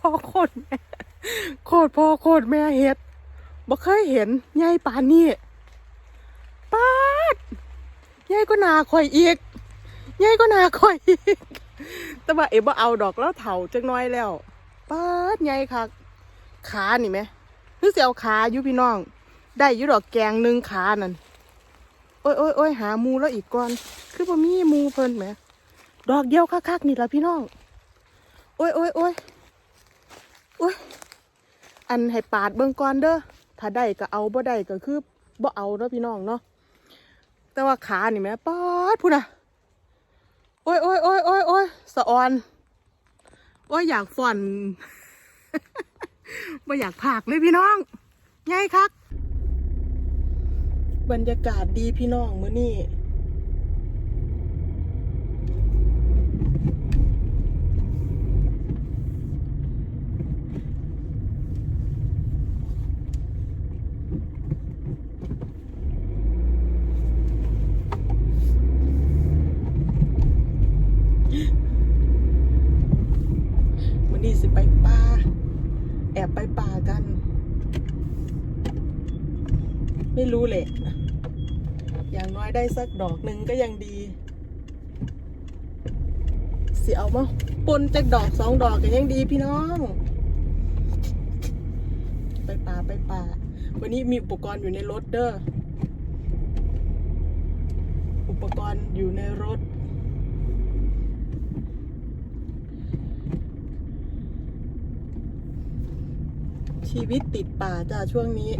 พ่อโคตรแม่โคตรพ่อโคตรแม่เฮ็ดบ่เคยเห็นใหญ่ปานนี้ปาดใหญ่ก็นาข่อยอีกใหญ่ก็นาข่อยอีก แต่ว่าเอ๋บ่เอาดอกแล้วเถาจักหน้อยแล้วปาดใหญ่คักขานี่ไหมนึกสิเอาขาอยู่พี่น้อง ได้อยู่ดอกแกงหนึ่งขานั่นโอ้ยโอ้ยโอ้ยหาหมูแล้วอีกก่อน คือบ่มีหมูเพิ่นแหม ดอกเดียวคักๆนี่ละพี่น้องอ้ยโอ้ยโอ้ยโอ้ย อันให้ปาดเบิ่งก่อนเด้อถ้าได้ก็เอาบ่ได้ก็คือบ่เอาเนาะพี่น้องเนาะแต่ว่าขานี่แม่ปาดพูดนะโอ้ยโอ้ยโอ้ยโอ้ยโอ้ยสะออนโอ้ยอยากฟ่อนบ่อยากผากเลยพี่น้องไงคักบรรยากาศดีพี่น้องมื้อนี้ วันนี้สิไปป่าแอบไปป่ากัน ไม่รู้แหละอย่างน้อยได้สักดอกหนึ่งก็ยังดี สิเอามาปนจากดอกสองดอกก็ยังดีพี่น้อง ไปป่าไปป่า วันนี้มีอุปกรณ์อยู่ในรถเด้ออุปกรณ์อยู่ในรถ ชีวิตติดป่าจ้าช่วงนี้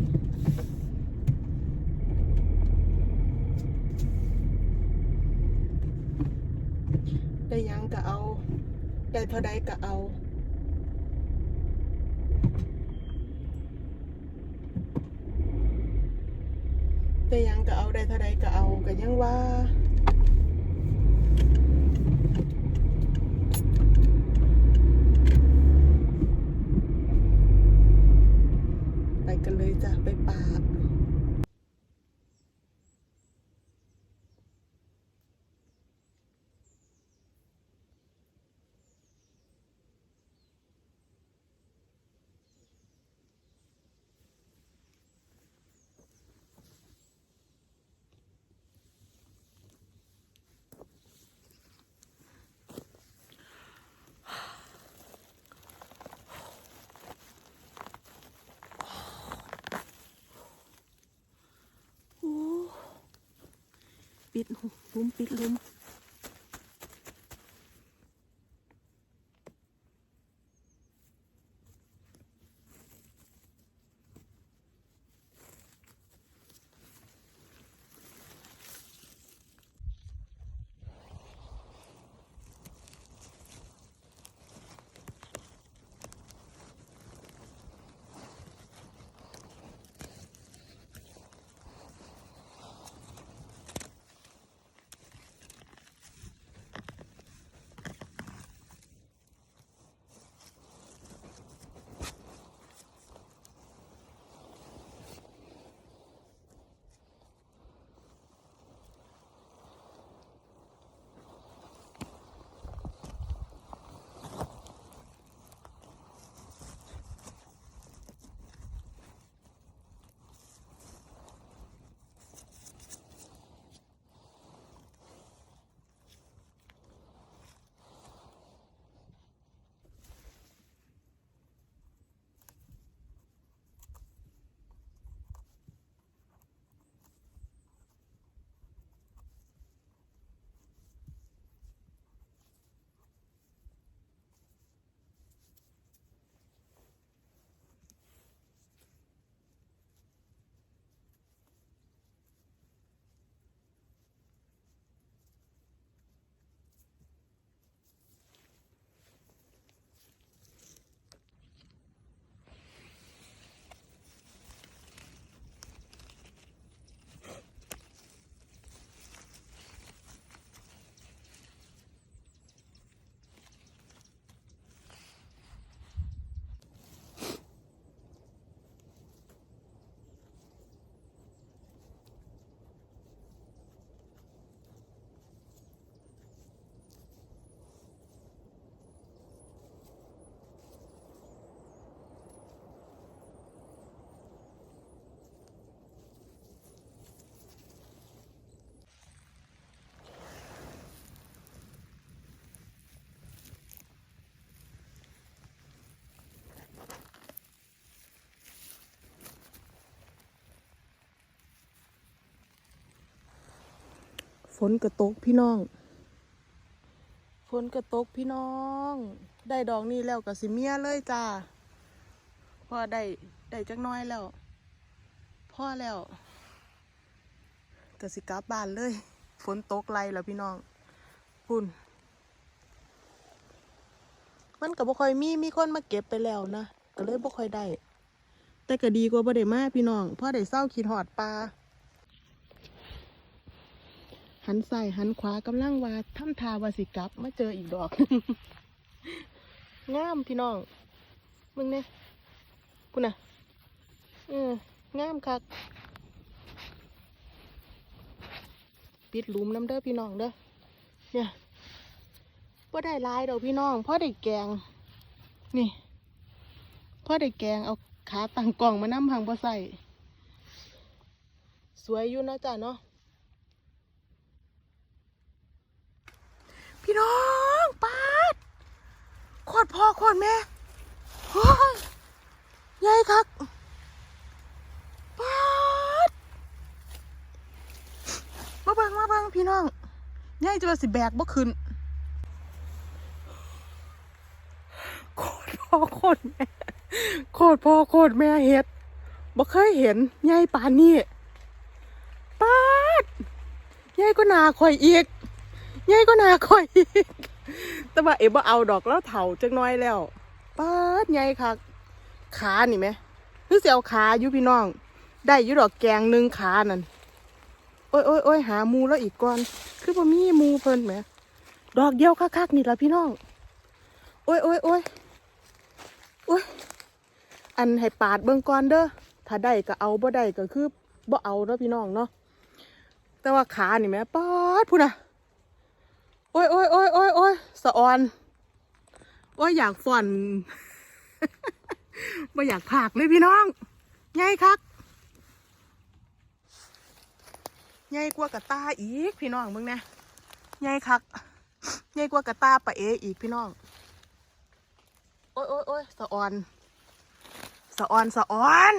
ได้ยังก็เอา ได้เท่าใดก็เอาได้ยังก็เอาได้เท่าใดก็เอาก็ยังว่า ไปกันเลยจ้ะไปป่า โอ้ ปิดหุลุมปิดลุม ฝนกระตกพี่น้อง ฝนกระตกพี่น้อง ได้ดอกนี้แล้วก็สิเมียเลยจ้าพอได้ได้จักน้อยแล้วพ่อแล้วก็สิกลับานเลย ฝนตกไรแล้วพี่น้องปุ่นมันก็บ่ค่อยมีมีคนมาเก็บไปแล้วนะก็เลยบ่ค่อยได้ แต่ก็ดีกว่าบ่ได้มาพี่น้องพราะได้เศร้าคิดหอดปลา หันใส่หันขวากำลังว่าทำทาวาสิกลับ มาเจออีกดอก งามพี่น้อง มึงเนี่ยคุณน่ะเอองามคักปิดหลุมน้ำเด้อพี่น้องเด้อเนี่ยพ่ได้ลายดอพี่น้องพ่อได้แกง นี่พ่อได้แกงเอาขาตั้งกล่องมานั่พังพอใส่สวยอยู่นะจ้ะเนาะพี่น้องปาด โคตรพ่อโคตรแม่โอ้ยใหญ่คักปาดมาเบิ่งมาเบิ่งพี่น้องใหญ่จนว่าสิแบกบ่ขึ้นโคตรพ่อโคตรแม่โคตรพ่อโคตรแม่เฮ็ดบ่เคยเห็นใหญ่ปานนี้ปาดใหญ่ก็นาข่อยอีกใหญ่ก็นาข่อยอีก แต่ว่าเอ๋บ่เอาดอกแล้วเถาจักหน้อยแล้วปาดใหญ่คักขานี่ไหมหรือสิเอาขาอยู่พี่น้อง ได้อยู่ดอกแกงหนึ่งขานั่นโอ้ยโอ้ยโอ้ยหามูแล้วอีกก่อน คือบ่มีมูเพิ่นแหมดอกเดียวคักๆนี่ละพี่น้อง โอ้ยโอ้ยโอ้ยโอ้ยอันให้ปาดเบิ่งก่อนเด้อถ้าได้ก็เอาบ่ได้ก็คือบ่เอาเนาะพี่น้องเนาะแต่ว่าขานี่แหม่ปาดพูดนะ โอ้ยโอ้ยโอ้ยโอ้ยโอ้ยสะออนโอ้ยอยากฟ่อนบ่อยากผากเลยพี่น้องใหญ่คักใหญ่กว่ากระตาอีกพี่น้องเบิ่งนะใหญ่คักใหญ่กว่ากระตาปะเออีกพี่น้อง โอ้ยโอ้ยโอ้ยสะออน สะออนสะออน